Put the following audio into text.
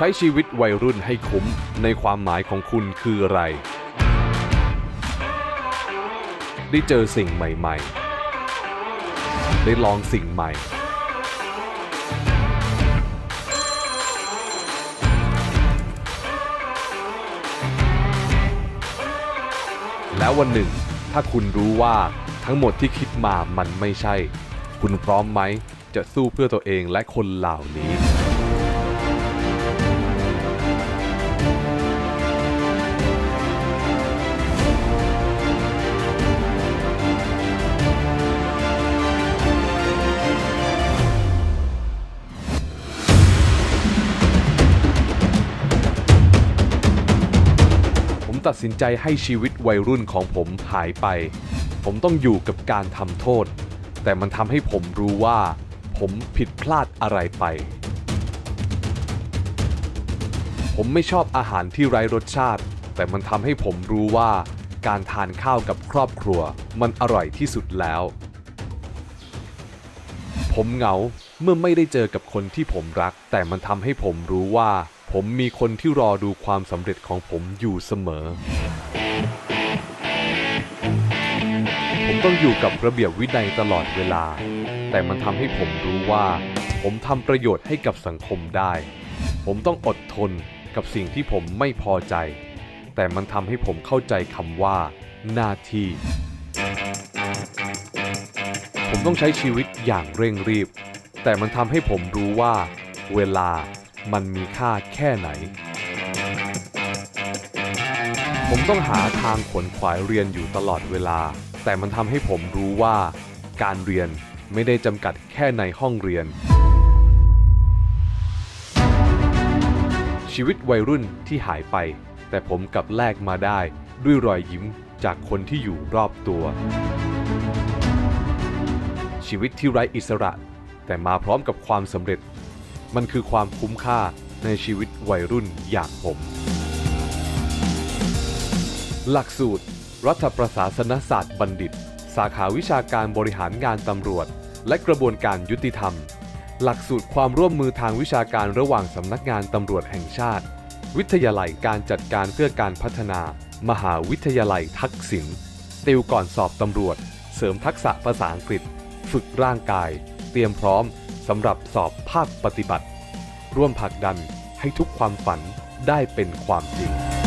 ใช้ชีวิตวัยรุ่นให้คุ้มในความหมายของคุณคืออะไร ได้เจอสิ่งใหม่ ๆ ได้ลองสิ่งใหม่ แล้ววันหนึ่ง ถ้าคุณรู้ว่าทั้งหมดที่คิดมามันไม่ใช่ คุณพร้อมไหมจะสู้เพื่อตัวเองและคนเหล่านี้ ตัดสินใจให้ชีวิตวัยรุ่นของผมหายไป ผมต้องอยู่กับการทำโทษ แต่มันทำให้ผมรู้ว่า ผมผิดพลาดอะไรไป ผมไม่ชอบอาหารที่ไร้รสชาติ แต่มันทำให้ผมรู้ว่าการทานข้าวกับครอบครัว มันอร่อยที่สุดแล้ว ผมเหงาเมื่อไม่ได้เจอกับคนที่ผมรัก แต่มันทำให้ผมรู้ว่า ผมมีคนที่รอดูความสำเร็จของผมอยู่เสมอ ผมต้องอยู่กับระเบียบวินัยตลอดเวลา แต่มันทำให้ผมรู้ว่า ผมทำประโยชน์ให้กับสังคมได้ ผมต้องอดทนกับสิ่งที่ผมไม่พอใจ แต่มันทำให้ผมเข้าใจคำว่า หน้าที่ ผมต้องใช้ชีวิตอย่างเร่งรีบ แต่มันทำให้ผมรู้ว่า เวลา มันมีค่าแค่ไหน ผมต้องหาทางขนขวายเรียนอยู่ตลอดเวลา แต่มันทำให้ผมรู้ว่า การเรียนไม่ได้จำกัดแค่ในห้องเรียน ชีวิตวัยรุ่นที่หายไป แต่ผมกลับแลกมาได้ด้วยรอยยิ้มจากคนที่อยู่รอบตัว ชีวิตที่ไร้อิสระ แต่มาพร้อมกับความสำเร็จ มันคือความคุ้มค่าในชีวิตวัยรุ่นอย่างผม หลักสูตร รัฐประศาสนศาสตร์บัณฑิต สาขาวิชาการบริหารงานตำรวจ และกระบวนการยุติธรรม หลักสูตรความร่วมมือทางวิชาการระหว่างสำนักงานตำรวจแห่งชาติ วิทยาลัยการจัดการเพื่อการพัฒนา มหาวิทยาลัยทักษิณติวก่อนสอบตำรวจ เสริมทักษะภาษาอังกฤษ ฝึกร่างกาย เตรียมพร้อม สำหรับสอบภาคปฏิบัติ ร่วมผลักดันให้ทุกความฝันได้เป็นความจริง